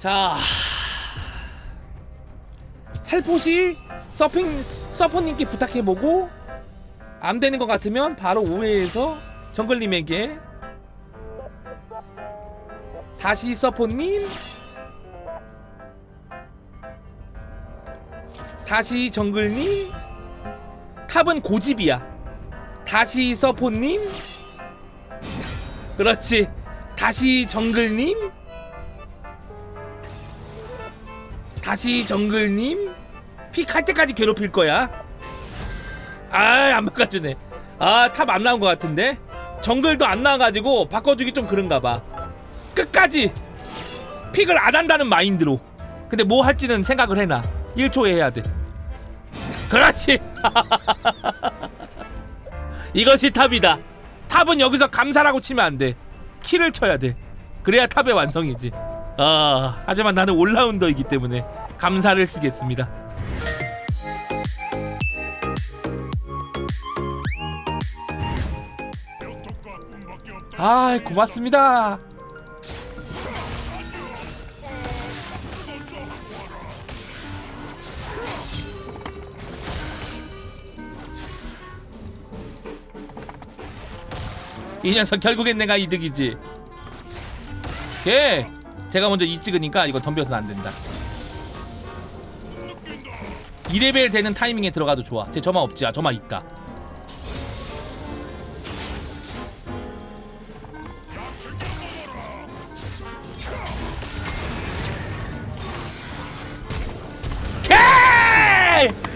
자 살포시 서핑 서퍼님께 부탁해보고 안 되는 것 같으면 바로 5회에서 정글님에게 다시 서포님 다시 정글님 탑은 고집이야. 다시 서포님 그렇지. 다시 정글님 다시 정글님? 픽할 때까지 괴롭힐 거야? 아안 바꿔주네. 아탑 안 나온 것 같은데? 정글도 안 나와가지고 바꿔주기 좀 그런가 봐. 끝까지 픽을 안 한다는 마인드로. 근데 뭐 할지는 생각을 해놔. 1초에 해야 돼. 그렇지! 이것이 탑이다. 탑은 여기서 감사라고 치면 안 돼. 키를 쳐야 돼. 그래야 탑의 완성이지 아. 하지만 나는 올라운더이기 때문에 감사를 쓰겠습니다. 아 고맙습니다. 이 녀석 결국엔 내가 이득이지. 예 제가 먼저 이 찍으니까 이거 덤벼서는 안 된다. 2레벨 되는 타이밍에 들어가도 좋아. 제 저만 없지. 아 저만 있다!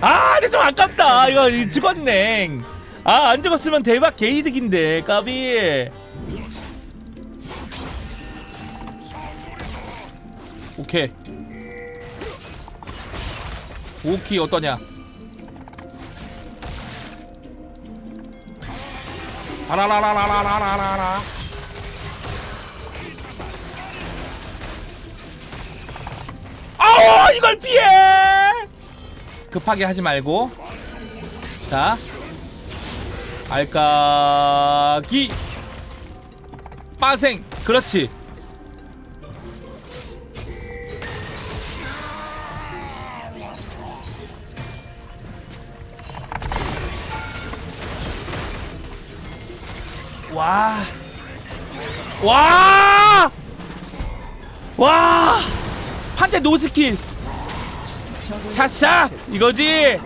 아 근데 좀 아깝다. 이거 죽었네. 아 안 죽었으면 대박. 개이득인데 까비 오케이. 오키 어떠냐? 아라라라라라라라라 아우 이걸 피해! 급하게 하지 말고. 자 알까기. 빠생. 그렇지 와. 와! 와! 한대 노스킬. 샷샷! 이거지?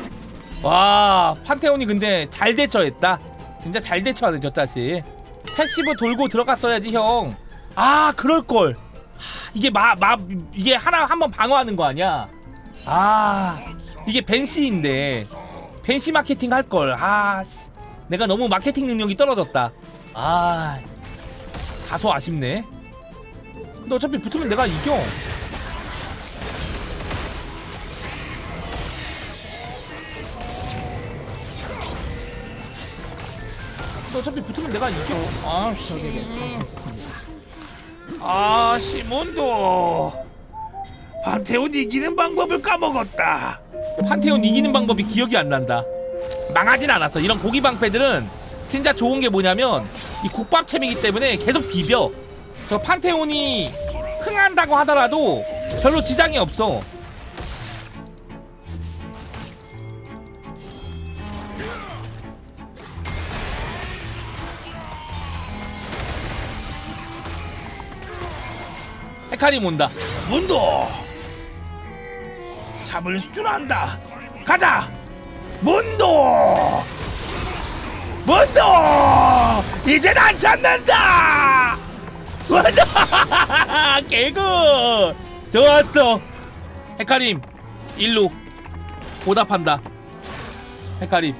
와, 판테온이 근데 잘 대처했다. 진짜 잘 대처하네, 저 자식. 패시브 돌고 들어갔어야지, 형. 아, 그럴걸. 하, 이게 마, 마, 이게 하나, 한번 방어하는 거 아니야? 아, 이게 벤시인데. 벤시 마케팅 할걸. 아, 씨. 내가 너무 마케팅 능력이 떨어졌다. 아 다소 아쉽네. 근데 어차피 붙으면 내가 이겨. 근데 어차피 붙으면 내가 이겨. 아아 시몬도. 판테온 이기는 방법을 까먹었다. 판테온 이기는 방법이 기억이 안 난다. 망하진 않았어. 이런 고기 방패들은 진짜 좋은 게 뭐냐면 이 국밥챔이기 때문에 계속 비벼. 저 판테온이 흥한다고 하더라도 별로 지장이 없어. 헤카림 온다. 문도! 잡을 줄 안다. 가자! 문도! 문도 이젠 안 찾는다! 개구 좋았어. 헤카림 일로 보답한다. 헤카림.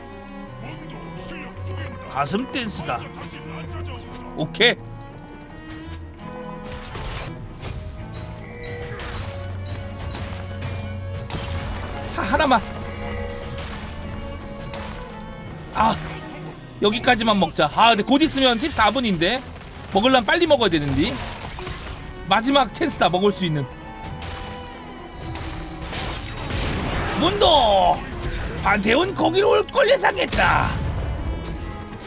가슴 댄스다. 오케이. 하, 하나만. 아 여기까지만 먹자. 아 근데 곧 있으면 14분인데 먹을란 빨리 먹어야 되는데. 마지막 찬스다 먹을 수 있는. 문도! 판테온 거기로 올걸 예상했다.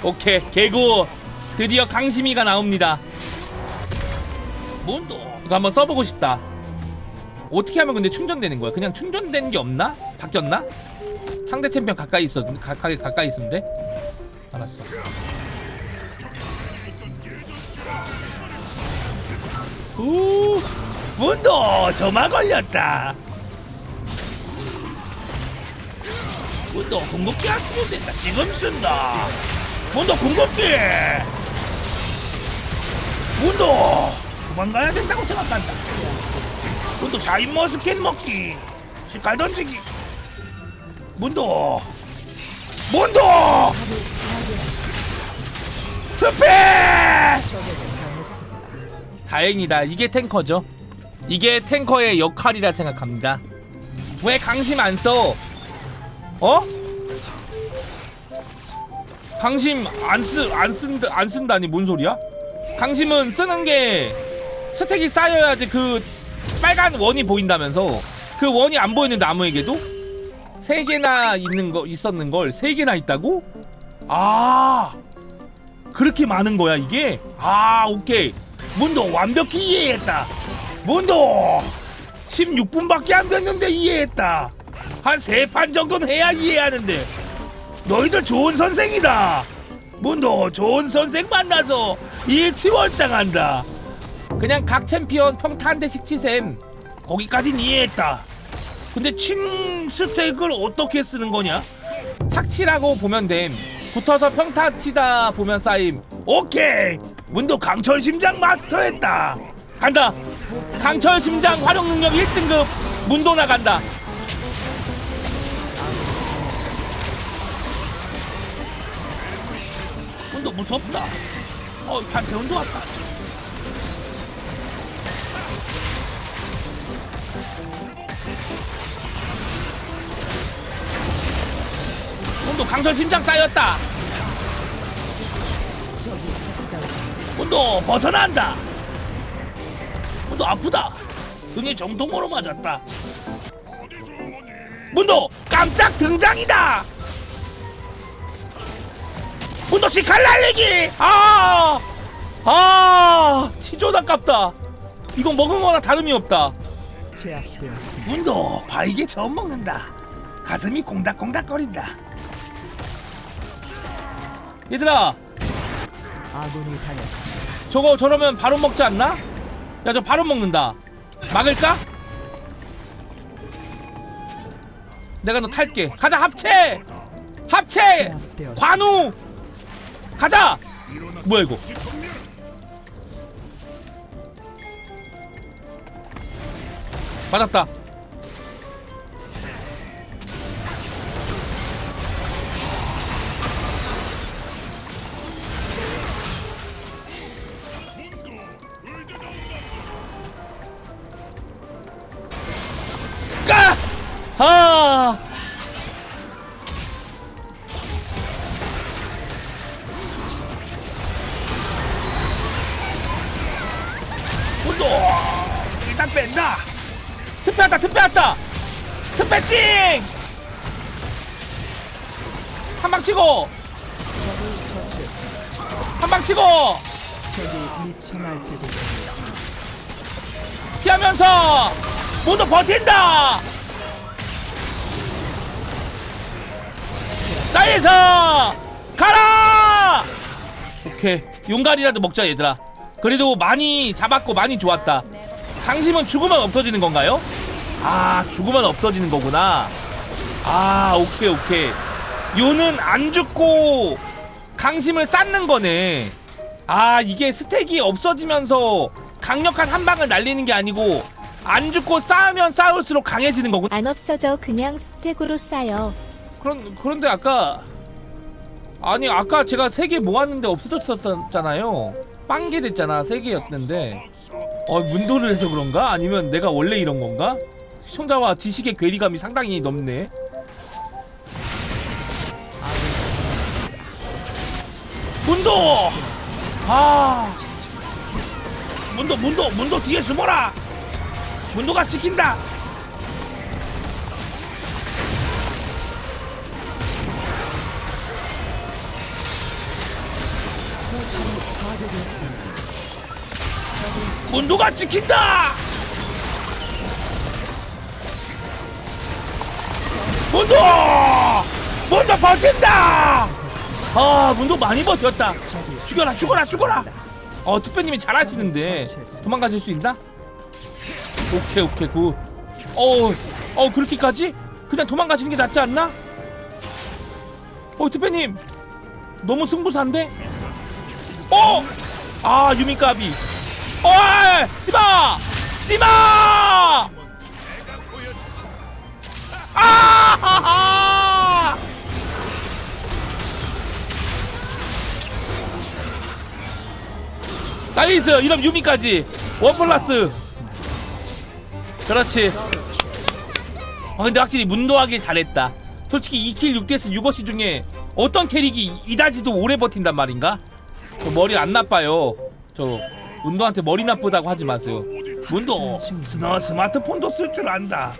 오케이 개구. 드디어 강심이가 나옵니다. 문도! 이거 한번 써보고 싶다. 어떻게 하면 근데 충전되는 거야? 그냥 충전되는 게 없나? 바뀌었나? 상대 챔피언 가까이 있어 가까이 가까이 있으면 돼? 알았어. 우 문도 저만 걸렸다. 문도 궁극기 안 쓰면 된다. 지금 쓴다. 문도 궁극기. 문도 도망가야 된다고 생각한다. 문도 샤인머스켓 먹기. 식칼 던지기. 문도 문도 스페 다행이다 이게 탱커죠 이게 탱커의 역할이라 생각합니다 왜 강심 안 써? 어? 강심 안 쓰, 안 쓴다, 안 쓴다니 뭔 소리야? 강심은 쓰는 게 스택이 쌓여야지 그 빨간 원이 보인다면서 그 원이 안 보이는데 아무에게도 세 개나 있는 거 있었는 걸 세 개나 있다고? 아 그렇게 많은 거야 이게? 아 오케이. 문도 완벽히 이해했다. 문도 16분밖에 안 됐는데 이해했다. 한 세 판 정도는 해야 이해하는데. 너희들 좋은 선생이다. 문도 좋은 선생 만나서 일치월장한다. 그냥 각 챔피언 평타 한 대씩 치셈. 거기까진 이해했다. 근데 침 스택을 어떻게 쓰는 거냐? 착치라고 보면 됨. 붙어서 평타 치다 보면 쌓임. 오케이. 문도 강철 심장 마스터했다. 간다. 강철 심장 활용 능력 1등급 문도 나간다. 문도 무섭다. 어, 판테온도 왔다. 문도 강철 심장 쌓였다. 문도 벗어난다. 문도 아프다. 등에 정통으로 맞았다. 문도 깜짝 등장이다. 문도 시칼 날리기. 아, 아, 치존 아깝다. 이건 먹은 거나 다름이 없다. 제압되었습니다. 문도 바이게 처음 먹는다. 가슴이 콩닥콩닥거린다. 얘들아, 아군이 당했습니다. 저거 저러면 바로 먹지 않나? 야, 저 바로 먹는다. 막을까? 내가 너 탈게. 가자, 합체! 합체! 제압되었습니다. 관우! 가자! 뭐야, 이거? 맞았다. 아! 운동! 일단 뺀다! 특패했다, 특패했다! 특패찡! 한 방 치고! 한 방 치고! 적이 미쳐 날뛰고 있습니다. 피하면서! 모두 버틴다! 나에서! 가라! 오케이. 용갈이라도 먹자, 얘들아. 그래도 많이 잡았고 많이 좋았다. 강심은 죽으면 없어지는 건가요? 아, 죽으면 없어지는 거구나. 아, 오케이, 오케이. 요는 안 죽고 강심을 쌓는 거네. 아, 이게 스택이 없어지면서 강력한 한 방을 날리는 게 아니고 안 죽고 쌓으면 쌓을수록 강해지는 거구나. 안 없어져 그냥 스택으로 쌓여. 그런 그런데 아까 아니 아까 제가 세 개 모았는데 없어졌었잖아요. 빵개 됐잖아 세 개였는데. 어 문도를 해서 그런가? 아니면 내가 원래 이런 건가? 시청자와 지식의 괴리감이 상당히 높네. 문도! 아 문도 문도 문도 뒤에 숨어라. 문도가 지킨다. 군도가 지킨다! 문도! 문도 버틴다! 아, 문도 많이 버텼다. 죽여라, 죽어라, 죽어라! 어, 투표님이 잘하시는데. 도망가실 수 있나? 오케이, 오케이, 굿. 어, 어, 그렇게까지? 그냥 도망가시는 게 낫지 않나? 어, 투표님! 너무 승부산데? 어! 아 유민까비 어이! 니마! 니마! 아하하! 나이스 이런 유미까지 원 플러스 그렇지 아 근데 확실히 문도하게 잘했다 솔직히 2킬 6데스 6어시 중에 어떤 캐릭이 이다지도 오래 버틴단 말인가? 저 머리 안 나빠요. 저 문도한테 머리 나쁘다고 하지 마세요. 문도. 너 스마트폰도 쓸 줄 안다.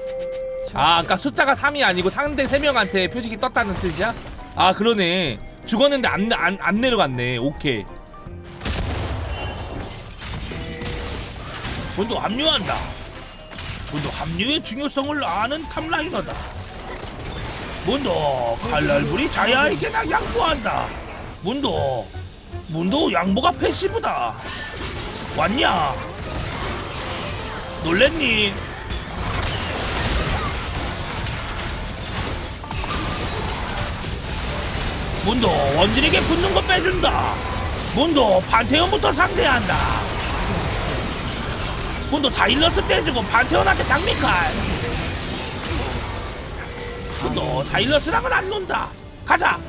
아 아까 숫자가 3이 아니고 상대 3명한테 표식이 떴다는 뜻이야? 아 그러네. 죽었는데 안, 안, 안 내려갔네. 오케이. 문도 합류한다. 문도 합류의 중요성을 아는 탑라이너다. 문도 칼날불이 자야에게나 양보한다. 문도 문도 양보가 패시브다. 왔냐? 놀랬니? 문도 원딜에게 붙는 거 빼준다. 문도 판테온부터 상대한다. 문도 사일러스 떼주고 판테온한테 장미칼. 문도 사일러스랑은 안 논다. 가자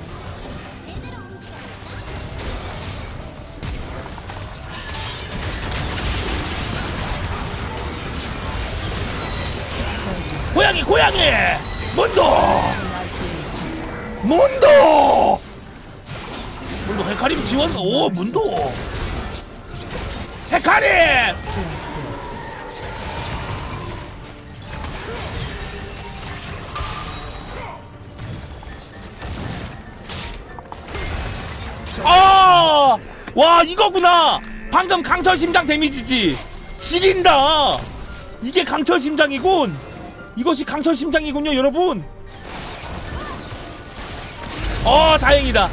고양이 고양이! 문도! 문도! 문도 헤카림 지원? 오 문도! 헤카림! 아! 와 이거구나! 방금 강철 심장 데미지지. 지린다. 이게 강철 심장이군 이것이 강철 심장이군요 여러분. 어 다행이다.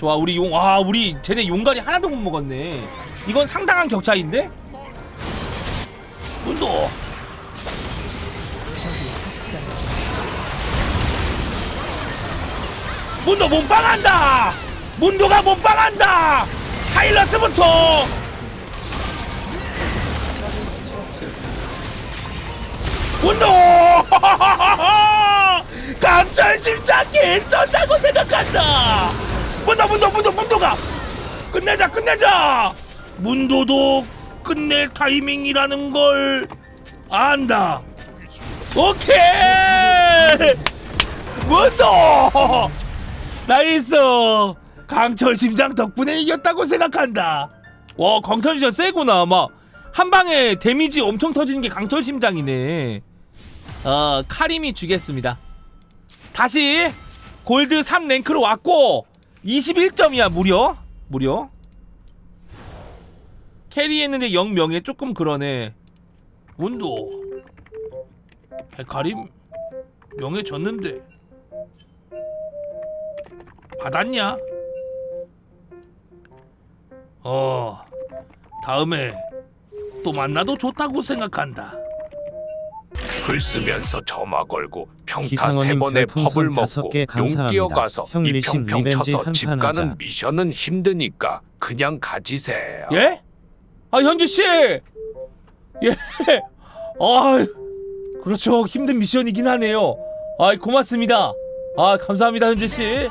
좋아 우리 용 와 우리 쟤네 용가리 하나도 못 먹었네. 이건 상당한 격차인데? 문도. 문도 몸빵한다! 문도가 몸빵한다! 사일러스부터 문도 강철 심장 괜찮다고 생각한다! 문도 문도 문도 문도가 끝내자 끝내자! 문도도 끝낼 타이밍이라는 걸 안다. 오케이! 문도! 나이스! 강철 심장 덕분에 이겼다고 생각한다. 와 강철 심장 세구나. 막 한 방에 데미지 엄청 터지는 게 강철 심장이네 어 카림이 주겠습니다. 다시 골드 3랭크로 왔고 21점이야 무려. 무려. 캐리했는데 0명에 조금 그러네. 운도. 백카림 명예 졌는데. 받았냐? 어 다음에 또 만나도 좋다고 생각한다 글 쓰면서 점화 걸고 평타 기상원님 세 별풍선 펍을 다섯 먹고 개용 감사합니다. 뛰어가서 형 리신 이평평 리벤지 쳐서 집 한판 가는 하자. 미션은 힘드니까 그냥 가지세요. 예? 아 현지 씨, 예, 아 그렇죠 힘든 미션이긴 하네요. 아 고맙습니다. 아 감사합니다 현지 씨.